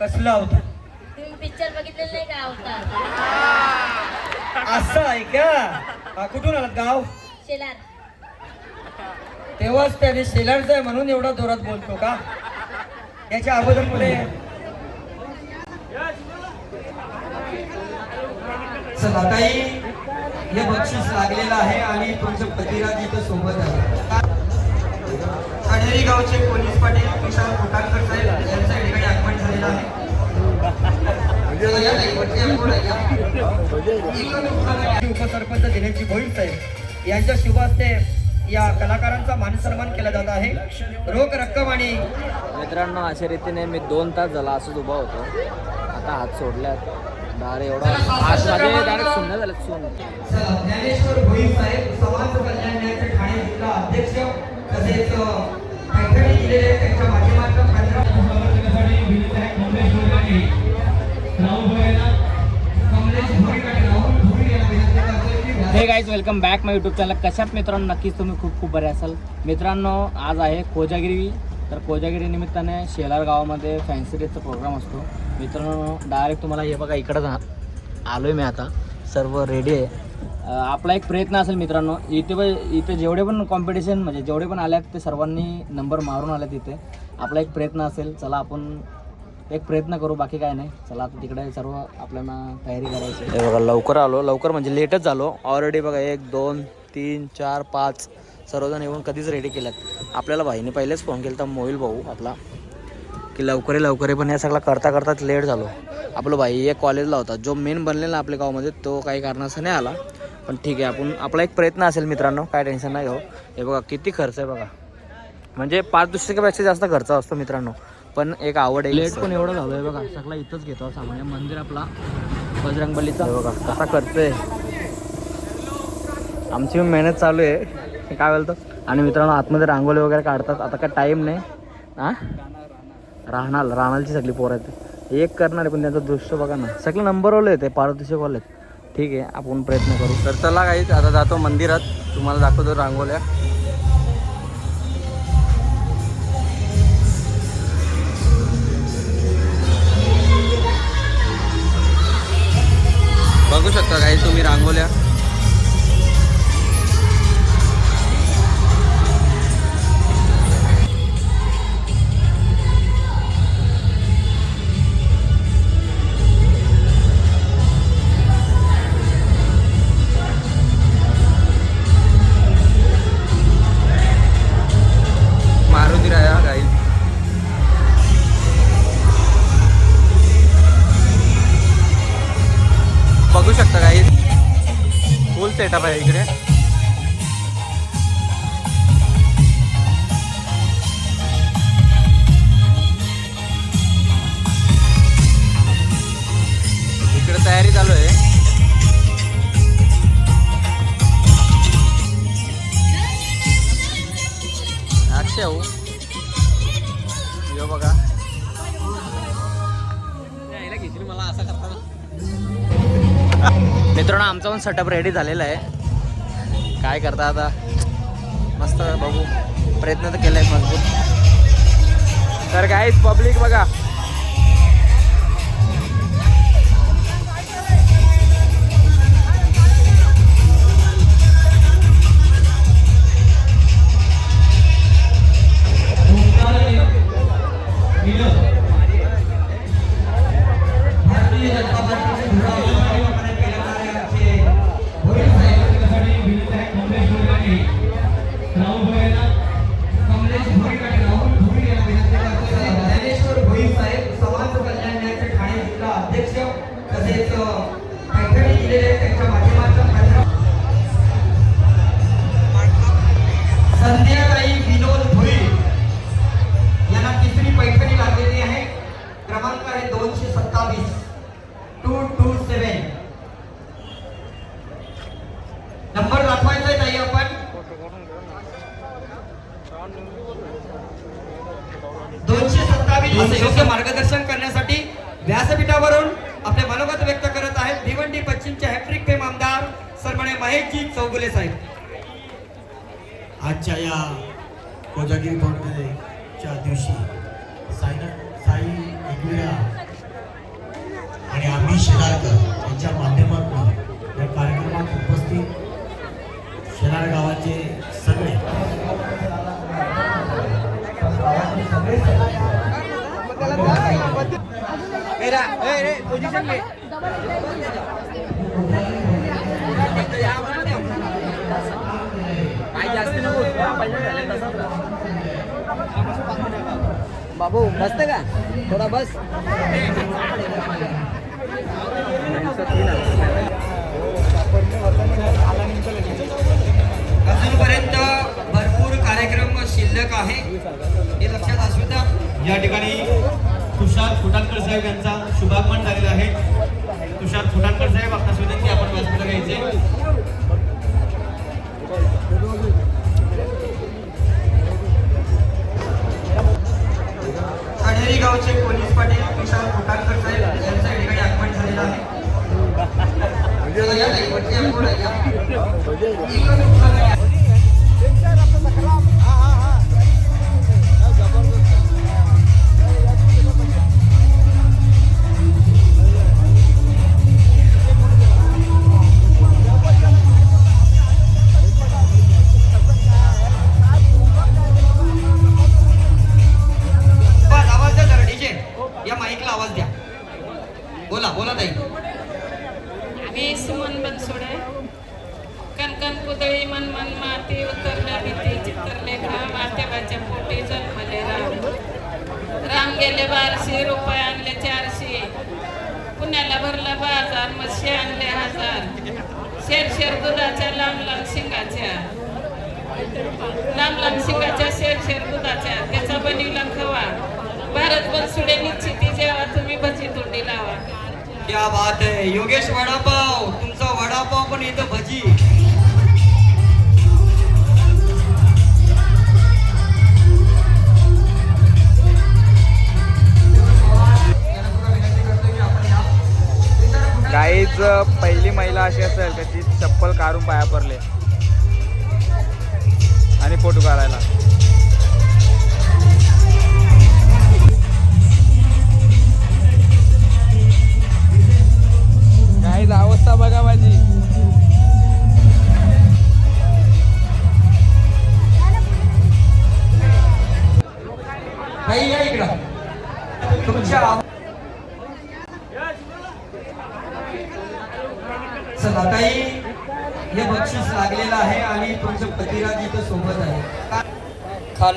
कसला होता तुम्ही पिक्चर बघितलेलं नाही का अवतार? असं आहे का? हा, कुठून आलात गाव? शेलार. तेव्हाच त्याने शेलारचं आहे म्हणून एवढा जोरात बोलतो का? याच्या अगोदर पुढे चला ताई हे बक्षीस लागलेलं आहे आणि तुमचं पतिराज इथं सोबत आहे. कणेरी गावचे पोलीस पाटील विशाल कोटारकर साहेब यांचं या ठिकाणी उपसरपंच दिनेशजी भोईर साहेब यांच्या शुभ हस्ते या कलाकारांचा मान सन्मान केला जात आहे रोख रक्कम आणि मित्रांनो अशा रीतीने मी दोन तास झाला असंच उभा होतो. आता हात सोडल्यात. दार एवढा हात माझे डायरेक्ट शून्य झाले शून्य ज्ञानेश्वर भोईर साहेब समाज कल्याण न्यायाचे ठाणे जिल्हा अध्यक्ष तसेच त्यांच्या माध्यमातून. अ, पैठणी कमलेश राहुल विनंती hey guys welcome back my YouTube channel कशात मित्रांनो? नक्कीच तुम्ही खूप खूप बरे असाल. मित्रांनो आज आहे कोजागिरी. तर कोजागिरी निमित्ताने शेलार गावामध्ये फॅन्सी डेचा प्रोग्राम असतो. मित्रांनो डायरेक्ट तुम्हाला हे बघा इकडंच आलो आहे मी आता. सर्व रेडी आहे. आपला एक प्रयत्न असेल मित्रांनो. इथे प- इथे जेवढे पण कॉम्पिटिशन म्हणजे जेवढे पण आल्यात ते सर्वांनी नंबर मारून आल्यात इथे. आपला एक प्रयत्न असेल चला आपण एक प्रयत्न करू बाकी काय नाही. चला आता तिकडे सर्व आपल्याला तयारी करायची हे बघा लवकर आलो लवकर म्हणजे लेटच झालो. ऑलरेडी बघा एक दोन तीन चार पाच सर्वजण येऊन कधीच रेडी केल्यात. आपल्याला भाईने पहिलेच फोन केला तर मोईल भाऊ आपला की लवकर लवकर पण या सगळा करता करताच लेट झालो. आपलं भाई एक कॉलेजला होता. जो मेन बनलेला आपल्या गावामध्ये तो काही कारणाचं नाही आला. पण ठीक आहे आपण आपला एक प्रयत्न असेल मित्रांनो काय टेन्शन नाही घेऊ हे बघा किती खर्च आहे बघा. म्हणजे पाच दुसऱ्यापेक्षा जास्त खर्च असतो मित्रांनो. पण एक आवड आहे. लेट पण एवढं झालं आहे बघा. सगळा इथंच घेतो सामान्य मंदिर आपला बजरंगबलीचा. बघा कसा खर्च आहे आमची मेहनत चालू आहे. काय बोलतो? आणि मित्रांनो आतमध्ये रांगोळी वगैरे काढतात. आता काय टाईम नाही. हां राहणार राहणारची सगळी पोरं आहेत. एक करणार आहे पण त्यांचं दृश्य बघा ना. सगळे नंबरवाले आहेत पारदर्शकवाले आहेत. ठीक आहे आपण प्रयत्न करू. तर चला काहीच आता जातो मंदिरात. तुम्हाला दाखवतो रांगोळ्या. काही सेटअप रेडी झालेला आहे. काय करता आता? मस्त बघू. प्रयत्न तर केला आहे मजबूत तर काय पब्लिक बघा. रवी शेलारकर यांच्या माध्यमातून. या कार्यक्रमात उपस्थित शेलार गावाचे सगळे. बाबू मस्त का? थोडा बस. अजूनपर्यंत भरपूर कार्यक्रम शिल्लक आहे. हे लक्षात असू द्या. या ठिकाणी तुषार फुटाणकर साहेब यांचा लांब लांब शिंगाच्या शेर शेर दुधाच्या त्याचा बनविला खवा. भारत बनसुडे निश्चिती जेव्हा तुम्ही भजी तोंडी लावा. क्या बात आहे योगेश वडापाव तुमचा वडापाव पण इथं भजी. पहिली महिला अशी असेल त्याची चप्पल काढून पाया पडले. आणि फोटो काढायला.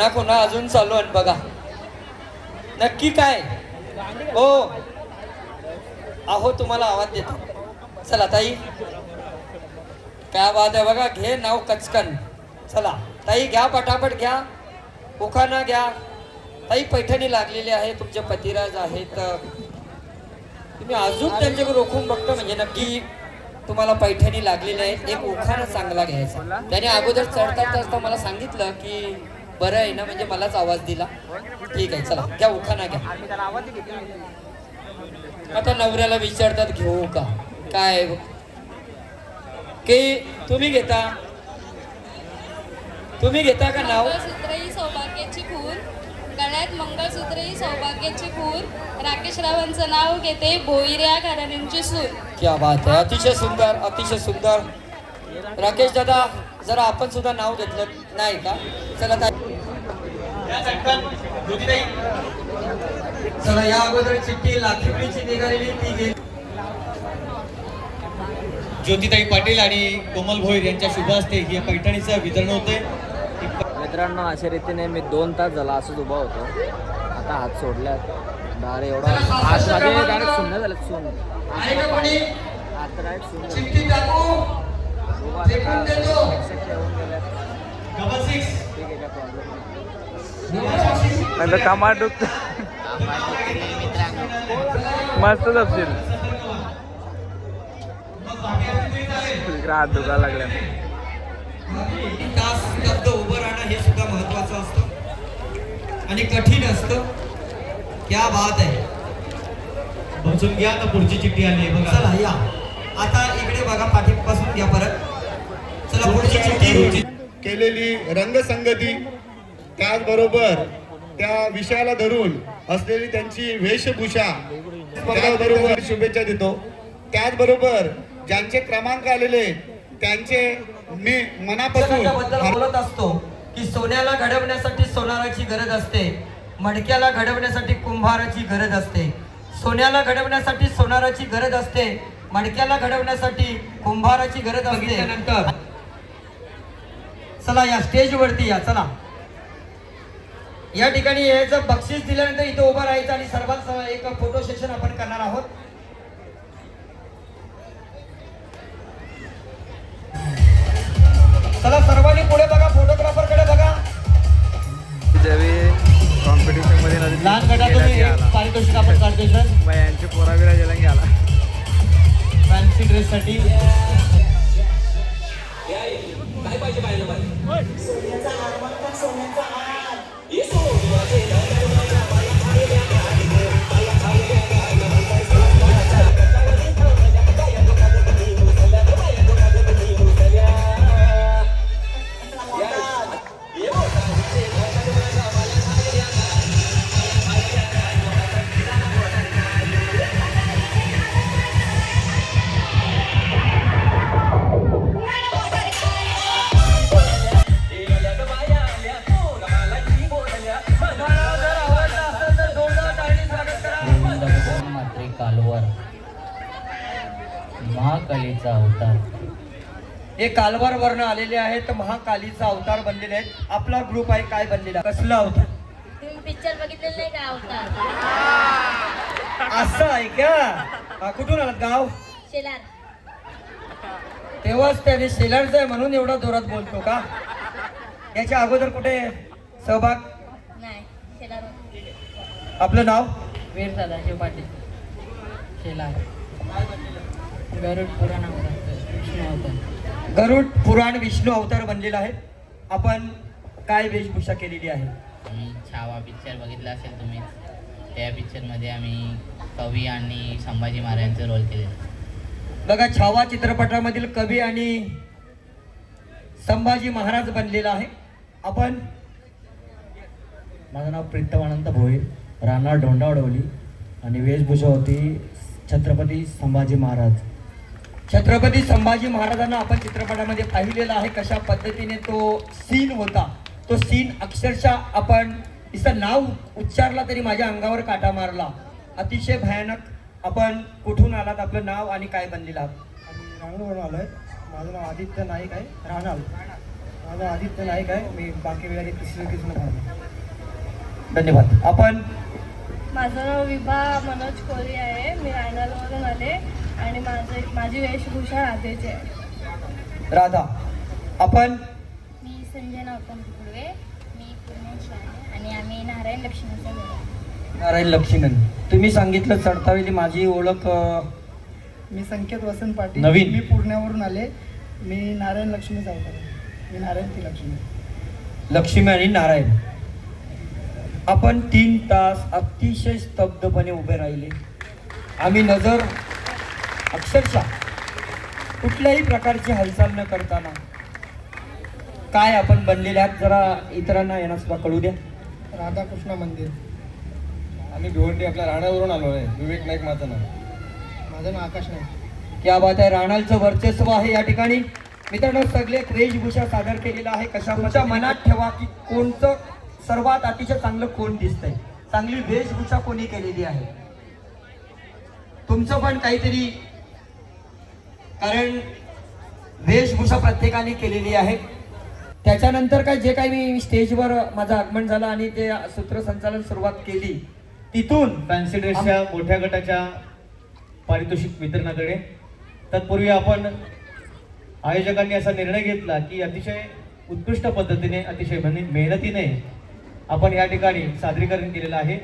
खाना खुना अजून चालू आहे बघा. नक्की काय? हो. अहो तुम्हाला आवाज देतो. चला ताई. काय बात आहे बघा? घे नाव कचकन. चला. ताई घ्या पटापट घ्या. उखाना घ्या. ताई पैठणी लागलेली आहे. तुमचे पतिराज आहेत. तुम्ही अजून त्यांच्याकडे रोखून बघतो म्हणजे नक्की तुम्हाला पैठणी लागलेली आहे. एक उखाणा चांगला घ्यायचा. त्याने अगोदर चढता चढता मला सांगितलं की बरं आहे ना म्हणजे मलाच आवाज दिला. ठीक आहे चला. घ्या उखाणा घ्या. आता नवऱ्याला विचारतात घेऊ का? काय की तुम्ही घेता? तुम्ही घेता का नाव? ही सौभाग्याची खूर गळ्यात मंगळसूत्र ही सौभाग्याची खूर. राकेश रावांचं नाव घेते भोईऱ्या घराण्यांची सूर. क्या बात आहे. अतिशय सुंदर अतिशय सुंदर. राकेश दादा जरा आपण सुद्धा नाव घेतलं नाही का? चला ताई. या चटकन ज्योतिताई चला या अगोदर चिठ्ठी लाखीपळीची निघालेली ती घे. ज्योतिताई पाटील आणि कोमल भोईर यांच्या शुभ हस्ते ही पैठणीचं वितरण होतंय. मित्रांनो अशा रीतीने मी दोन तास झाला असंच उभा होतो. आता हात सोडल्यात. दार एवढा हात माझे डायरेक्ट शून्य झाले कोणी? हात डायरेक्ट टाकू. उभा नाही कमाल डुक मस्त जपशील. हात दुखायला लागल्या. तास उभं राहणं हे सुद्धा महत्वाचं असतं आणि कठीण असतं. क्या बात आहे. बसून घ्या ना पुढची चिठ्ठी आली आहे बघा. चला या. आता इकडे बघा पाठीपासून घ्या परत. चला पुढची चिठ्ठी. केलेली रंगसंगती त्याचबरोबर त्या विषयाला धरून असलेली त्यांची वेशभूषा त्याचबरोबर शुभेच्छा देतो. त्याचबरोबर ज्यांचे क्रमांक आलेले त्यांचे मी मनापासून बद्दल बोलत असतो की सोन्याला घडवण्यासाठी सोनाराची गरज असते मडक्याला घडवण्यासाठी कुंभाराची गरज असते. सोन्याला घडवण्यासाठी सोनाराची गरज असते मडक्याला घडवण्यासाठी कुंभाराची गरज असते. नंतर चला या स्टेज वरती या चला. या ठिकाणी यायचं बक्षीस दिल्यानंतर इथं उभं राहायचं आणि सर्वात एक फोटो सेशन आपण करणार आहोत. चला सर्वांनी पुढे बघा फोटोग्राफरकडे बघा. कॉम्पिटिशनमध्ये लहान गटातून पारितोषिक आपण काढतोय सर यांचे पोराबिरा गेला गेला. फॅन्सी ड्रेससाठी मात्रे हे कालवार वर्ण आलेले आहेत महाकालीचा अवतार बनलेले आहेत. आपला ग्रुप आहे काय बनलेला कसला अवतार? तुम्ही पिक्चर बघितलेलं नाही का अवतार? असं आहे का? कुठून आलात? गाव? शेलार. तेव्हाच त्याने शेलारचं आहे म्हणून एवढा जोरात बोलतो का? याच्या अगोदर कुठे सहभाग? नाही शेलार आपलं नाव? वीर सदाशिव पाटील. शेलार. गरुड पुराण विष्णू अवतार गरुड पुराण विष्णू अवतार बनलेला आहे आपण काय वेशभूषा केलेली आहे? आम्ही छावा पिक्चर बघितला असेल तुम्ही. त्या पिक्चरमध्ये आम्ही कवी आणि संभाजी महाराजांचा रोल केलेला. बघा छावा चित्रपटामधील कवी आणि संभाजी महाराज बनलेला आहे. आपण माझं नाव प्रीतम अनंत भोईर राहणार डोंडावडवली आणि वेशभूषा होती छत्रपती संभाजी महाराज. छत्रपती संभाजी महाराजांना आपण चित्रपटामध्ये पाहिलेला आहे. कशा पद्धतीने तो सीन होता. तो सीन अक्षरशः आपण तिचं नाव उच्चारला तरी माझ्या अंगावर काटा मारला. अतिशय भयानक आपण कुठून आलात आपलं नाव आणि काय बनलेलं आहात? आलो आहे माझं नाव आदित्य नाईक आहे. राहणार माझं आदित्य नाईक आहे. मी बाकी वेळा तिसरी कृष्ण पाहतो धन्यवाद. आपण माझं नाव विभा मनोज कोहली आहे. मी रायनालवरून आले. आणि माझं माझी वेशभूषा राधेची आहे. राधा आपण मी संजय नौतम कुडवे मी पुण्याची आहे आणि आम्ही नारायण लक्ष्मीचा मुलगा नारायण लक्ष्मण तुम्ही सांगितलं चढतावेली माझी ओळख अं, मी संकेत वसंत पाटील. नवीन. मी पुण्यावरून आले. मी नारायण लक्ष्मी जाऊन मी नारायण ती लक्ष्मी. लक्ष्मी आणि नारायण. आपण तीन तास अतिशय स्तब्धपणे उभे राहिले. आम्ही नजर अक्षरशः कुठल्याही प्रकारची हालचाल न करताना काय आपण बनलेले आहात जरा इतरांना यांना सुद्धा कळू द्या. राधाकृष्ण मंदिर. आम्ही भिवंडी आपल्या राहण्यावरून आलो आहे. विवेक नाईक माझं नाव. माझं नाव आकाश नाईक. क्या बात आहे राणालचं वर्चस्व आहे या ठिकाणी. मित्रांनो सगळे वेशभूषा सादर केलेला आहे कशा मनात ठेवा की कोणतं सर्वात अतिशय चांगलं कोण दिसतंय. चांगली वेशभूषा कोणी केलेली आहे? तुमचं पण काहीतरी कारण वेशभूषा प्रत्येकाने केलेली आहे. त्याच्यानंतर काय जे काही मी स्टेजवर माझं आगमन झालं आणि ते सूत्रसंचालन सुरुवात केली तिथून फॅन्सी ड्रेसच्या मोठ्या गटाच्या पारितोषिक वितरणाकडे. तत्पूर्वी आपण आयोजकांनी असा निर्णय घेतला की अतिशय उत्कृष्ट पद्धतीने अतिशय मेहन- मेहनतीने आपण या ठिकाणी सादरीकरण केलेलं आहे.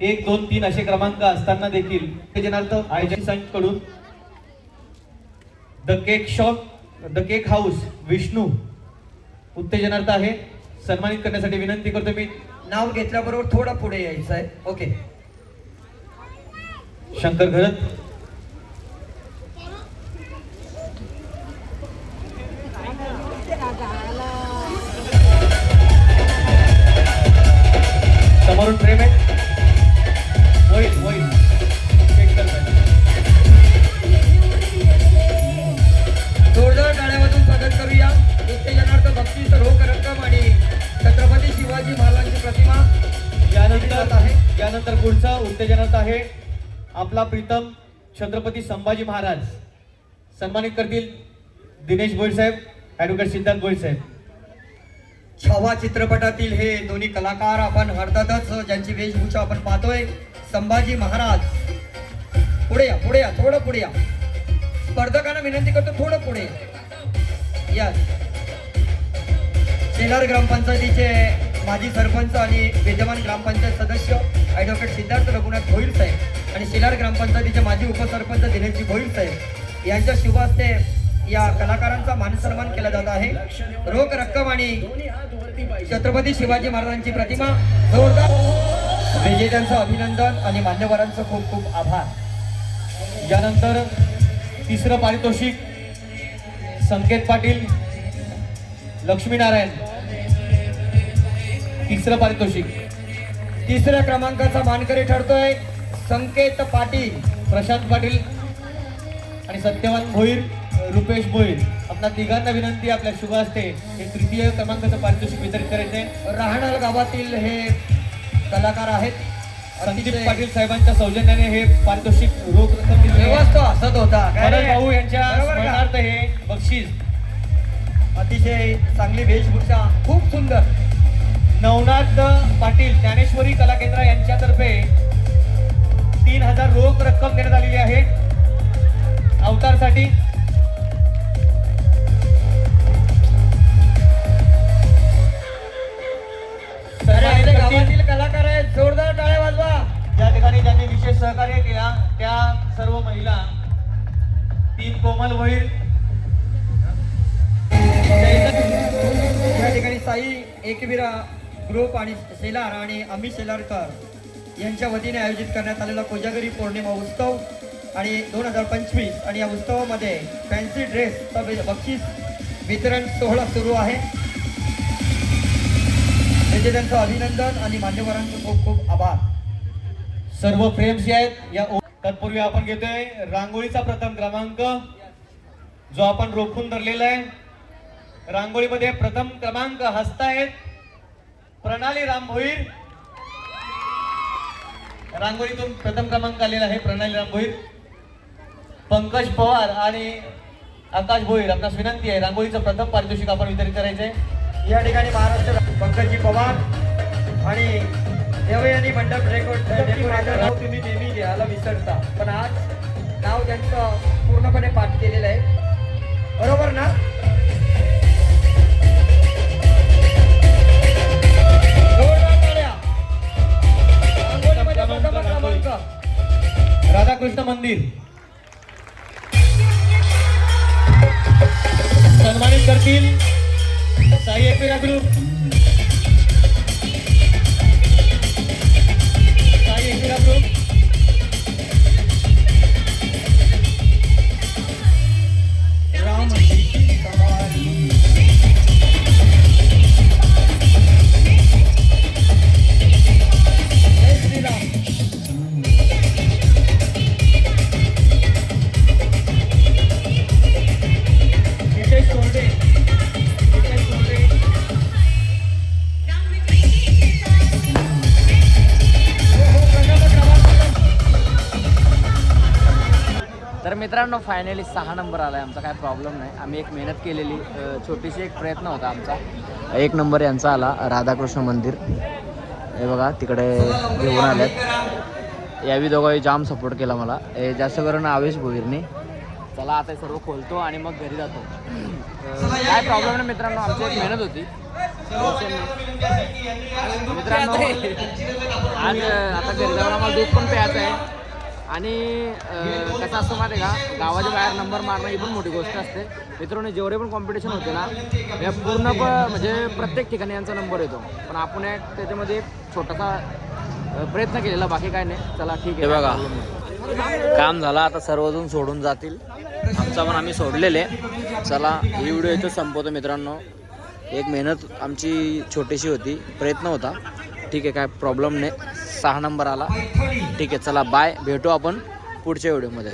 एक दोन तीन असे क्रमांक असताना देखील आयोजकांकडून the cake shop the cake house Vishnu उत्तेजनार्थ आहे. सन्मानित करण्यासाठी विनंती करतो मी. नाव घेतल्याबरोबर थोडं पुढे यायचं आहे. ओके शंकर घरत. समोरून प्रेम आहे. आपला प्रीतम छत्रपती संभाजी महाराज सन्मानित करतील दिनेश भोईर साहेब ॲडव्होकेट सिद्धार्थ भोईर साहेब. छावा चित्रपटातील हे दोन्ही कलाकार आपण अर्थातच ज्यांची वेशभूषा आपण पाहतोय. संभाजी महाराज. पुढे या पुढे या थोडं पुढे या. स्पर्धकांना विनंती करतो थोडं पुढे या. शेलार ग्रामपंचायतीचे माजी सरपंच आणि विद्यमान ग्रामपंचायत सदस्य ॲडव्होकेट सिद्धार्थ रघुनाथ भोईर साहेब. आणि शिलार ग्रामपंचायतीचे माजी उपसरपंच दिनेशजी भोईर साहेब यांच्या शुभ हस्ते या कलाकारांचा मानसन्मान केला जात आहे. रोख रक्कम आणि छत्रपती शिवाजी महाराजांची प्रतिमा. जोरदार. विजेत्यांचं अभिनंदन आणि मान्यवरांचं खूप खूप आभार. यानंतर तिसरं पारितोषिक संकेत पाटील लक्ष्मीनारायण. तिसरं पारितोषिक. तिसऱ्या क्रमांकाचा मानकरी ठरतोय. संकेत पाटील प्रशांत पाटील आणि सत्यवान भोईर रुपेश भोईर आपल्या तिघांना विनंती आपल्या शुभ हस्ते हे तृतीय क्रमांकाचं पारितोषिक वितरित करायचे राहणार गावातील हे कलाकार आहेत संदीप पाटील साहेबांच्या सौजन्याने हे पारितोषिक रोख रक्कम दिलेली आहे. तेव्हाच तो हसत होता? भाऊ यांच्या? स्मरणार्थ हे बक्षीस अतिशय चांगली वेशभूषा खूप सुंदर नवनाथ पाटील ज्ञानेश्वरी कला केंद्र यांच्यातर्फे तीन हजार रोख रक्कम देण्यात आलेली आहे. अवतारसाठी. कलाकार आहेत. जोरदार टाळ्या वाजवा. ज्या ठिकाणी ज्यांनी विशेष सहकार्य केला त्या सर्व महिला. तीन कोमल वैर या ठिकाणी साई एकविरा ग्रुप आणि शेलार आणि अमित शेलारकर यांच्या वतीने आयोजित करण्यात आलेला कोजागरी पौर्णिमा उत्सव आणि दोन हजार पंचवीस आणि या उत्सवामध्ये फॅन्सी ड्रेस बक्षीस वितरण सोहळा सुरू आहे. त्याचे त्यांचं अभिनंदन आणि मान्यवरांचं खूप खूप आभार. सर्व फ्रेम्स जे आहेत या तत्पूर्वी आपण घेतोय रांगोळीचा प्रथम क्रमांक जो आपण रोखून धरलेला आहे. रांगोळीमध्ये प्रथम क्रमांक हसतायत प्रणाली राम भोईर रांगोळीतून प्रथम क्रमांक आलेला आहे प्रणाली राम भोईर. पंकज पवार आणि आकाश भोईर. आपणास विनंती आहे रांगोळीचं प्रथम पारितोषिक आपण वितरित करायचंय. या ठिकाणी महाराष्ट्र पंकजी पवार आणि देवयानी मंडप रेकॉर्ड नाव तुम्ही नेहमी घ्यायला विसरता पण आज नाव त्यांचं पूर्णपणे पाठ केलेलं आहे. बरोबर ना? मंदिर. सन्मानित करतील साई एपिरा ग्रुप मित्रांनो फायनली सहा नंबर आला आहे आमचा काय प्रॉब्लेम नाही. आम्ही एक मेहनत केलेली. छोटीशी एक प्रयत्न होता आमचा. एक नंबर यांचा आला राधाकृष्ण मंदिर. हे बघा तिकडे घेऊन आल्यात. यावी दोघांनी जाम सपोर्ट केला मला. हे जास्त करून आवेश भोईरने. चला आता सर्व खोलतो आणि मग घरी जातो. काय प्रॉब्लेम नाही मित्रांनो आमची एक मेहनत होती. मित्रांनो आज आता घरी जाऊन आम्हाला दूध पण प्यायचं आहे. आणि कसं असतं माहिती आहे का? गावाच्या बाहेर नंबर मारणं ही पण मोठी गोष्ट असते. मित्रांनो जेवढे पण कॉम्पिटिशन होते ना या पूर्ण प- म्हणजे प्रत्येक ठिकाणी यांचा नंबर येतो. पण आपण एक त्याच्यामध्ये एक छोटासा प्रयत्न केलेला बाकी काय नाही. चला ठीक आहे. बघा. काम झालं आता सर्वजण सोडून जातील. आमचा पण आम्ही सोडलेले. चला ही व्हिडिओ इथं संपवतो मित्रांनो. एक मेहनत आमची छोटीशी होती. प्रयत्न होता. ठीक आहे काय प्रॉब्लेम नाही. सहा नंबर आला. ठीक आहे चला बाय भेटू आपण पुढच्या व्हिडिओमध्ये